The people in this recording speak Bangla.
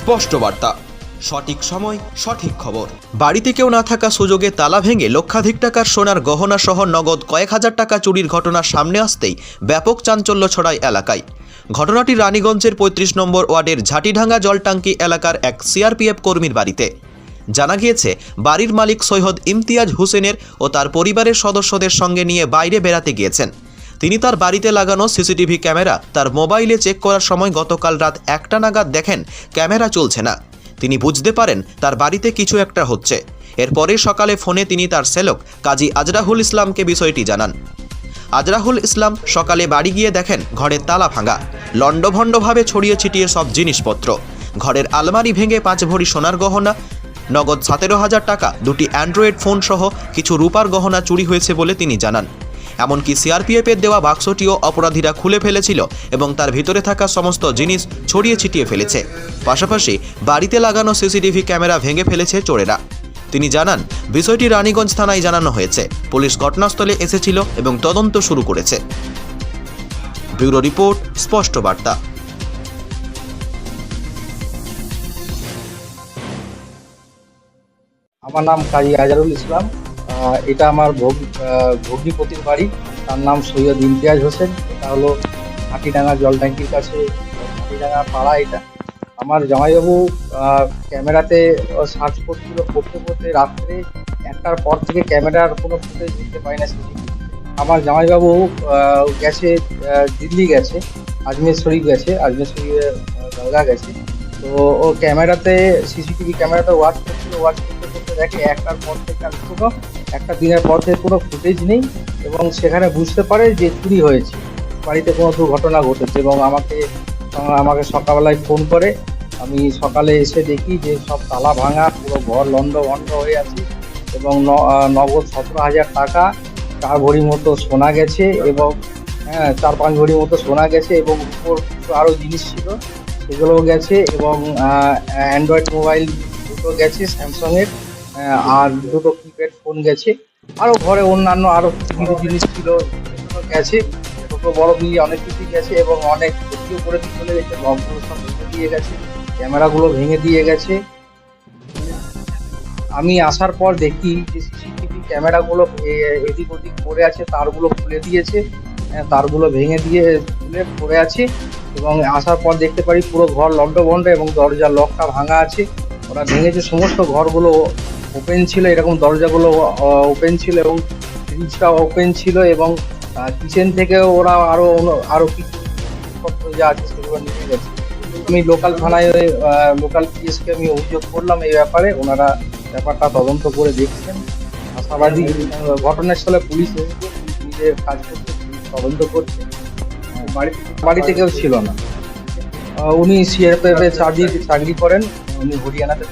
স্পষ্ট বার্তা। সঠিক সময়, সঠিক খবর। বাড়িতে কেউ না থাকা সুযোগে তালা ভেঙে লক্ষাধিক টাকার সোনার গহনা সহ নগদ কয়েক হাজার টাকা চুরির ঘটনা সামনে আসতেই ব্যাপক চাঞ্চল্য ছড়ায় এলাকায়। ঘটনাটি রানীগঞ্জের পঁয়ত্রিশ নম্বর ওয়ার্ডের ঝাঁটিঢাঙ্গা জলটাঙ্কি এলাকার এক সিআরপিএফ কর্মীর বাড়িতে। জানা গিয়েছে, বাড়ির মালিক সৈয়দ ইমতিয়াজ হোসেনের ও তার পরিবারের সদস্যদের সঙ্গে নিয়ে বাইরে বেড়াতে গিয়েছেন। তিনি তার বাড়িতে লাগানো সিসিটিভি ক্যামেরা তার মোবাইলে চেক করার সময় গতকাল রাত একটা নাগাদ দেখেন ক্যামেরা চলছে না। তিনি বুঝতে পারেন তার বাড়িতে কিছু একটা হচ্ছে। এরপরে সকালে ফোনে তিনি তার সেলক কাজী আজরাহুল ইসলামকে বিষয়টি জানান। আজরাহুল ইসলাম সকালে বাড়ি গিয়ে দেখেন ঘরের তালা ভাঙা, লণ্ডভণ্ডভাবে ছড়িয়ে ছিটিয়ে সব জিনিসপত্র। ঘরের আলমারি ভেঙে পাঁচ ভরি সোনার গহনা, নগদ সতেরো হাজার টাকা, দুটি অ্যান্ড্রয়েড ফোন সহ কিছু রূপার গহনা চুরি হয়েছে বলে তিনি জানান। এমনকি সিআরপিএফের দেওয়া বাক্সটিও অপরাধীরা খুলে ফেলেছিল এবং তার ভিতরে থাকা সমস্ত জিনিস ছড়িয়ে ছিটিয়ে ফেলেছে। পাশাপাশি বাড়িতে লাগানো সিসিটিভি ক্যামেরা ভেঙে ফেলেছে চোরেরা। তিনি জানান, বিষয়টি রানীগঞ্জ থানায় জানানো হয়েছে। পুলিশ ঘটনাস্থলে এসেছিল এবং তদন্ত শুরু করেছে। ব্যুরো রিপোর্ট, স্পষ্ট বার্তা। আমার নাম কাজী আজারুল ইসলাম। এটা আমার ভগ- ভগ্নিপতির বাড়ি। তার নাম সৈয়দ ইমতিয়াজ হোসেন। এটা হলো হাতিডাঙ্গা জল ট্যাঙ্কির কাছে। হাতিডাঙ্গা পাড়া এটা। আমার জামাইবাবু ক্যামেরাতে সার্চ করছিল, করতে করতে রাত্রে একটার পর থেকে ক্যামেরার কোনো ফুটেজ দিতে পারি না আমার জামাইবাবু গেছে দিল্লি গেছে, আজমের শরীফ গেছে, আজমের শরীফে দরগা গেছে। তো ও ক্যামেরাতে সিসিটিভি ক্যামেরাতে ওয়াচ করছিল ওয়াচ দেখে একটার পর থেকে আর কোনো, একটা দিনের পর থেকে কোনো ফুটেজ নেই এবং সেখানে বুঝতে পারে যে চুরি হয়েছে। বাড়িতে কোনো দুর্ঘটনা ঘটেছে এবং আমাকে আমাকে সকালবেলায় ফোন করে। আমি সকালে এসে দেখি যে সব তালা ভাঙা, পুরো ঘর লন্ড ভন্ড হয়ে আছে এবং নগদ সতেরো হাজার টাকা, চার ভরি মতো সোনা গেছে এবং হ্যাঁ চার পাঁচ ভরি মতো সোনা গেছে এবং উপর আরও জিনিস ছিল, সেগুলোও গেছে এবং অ্যান্ড্রয়েড মোবাইল দুটো গেছে স্যামসংয়ের। আর দুটো কিপ্যাড ফোন গেছে। আরও ঘরে অন্যান্য আরও কিছু জিনিস ছিল গেছে। ছোটো বড় মিলিয়ে অনেক কিছুই গেছে এবং অনেক ক্ষতিও করে চলে গেছে লকগুলো সব ভেঙে দিয়ে গেছে ক্যামেরাগুলো ভেঙে দিয়ে গেছে। আমি আসার পর দেখি যে সিসিটিভি ক্যামেরাগুলো এদিক ওদিক পড়ে আছে তারগুলো খুলে দিয়েছে। হ্যাঁ, তারগুলো ভেঙে দিয়ে খুলে পড়ে আছে এবং আসার পর দেখতে পারি পুরো ঘর লন্ডভন্ড এবং দরজার লকটা ভাঙা আছে। ওরা ভেঙেছে সমস্ত ঘরগুলো ওপেন ছিল, এরকম দরজাগুলো ওপেন ছিল এবং ফ্রিজটা ওপেন ছিল এবং কিচেন থেকে ওরা আরও অন্য- আরও কিছু যা আছে সেগুলো নিয়ে গেছে। আমি লোকাল থানায় লোকাল পিএসকে আমি অভিযোগ করলাম এই ব্যাপারে, ওনারা ব্যাপারটা তদন্ত করে দেখছেন। আশাবাদী ঘটনাস্থলে পুলিশ নিজের কাজ করছে তদন্ত করছে। বাড়ি বাড়িতে কেউ ছিল না। উনি সিআরপিএফ চাকরি চাকরি করেন, উনি হরিয়ানাতে।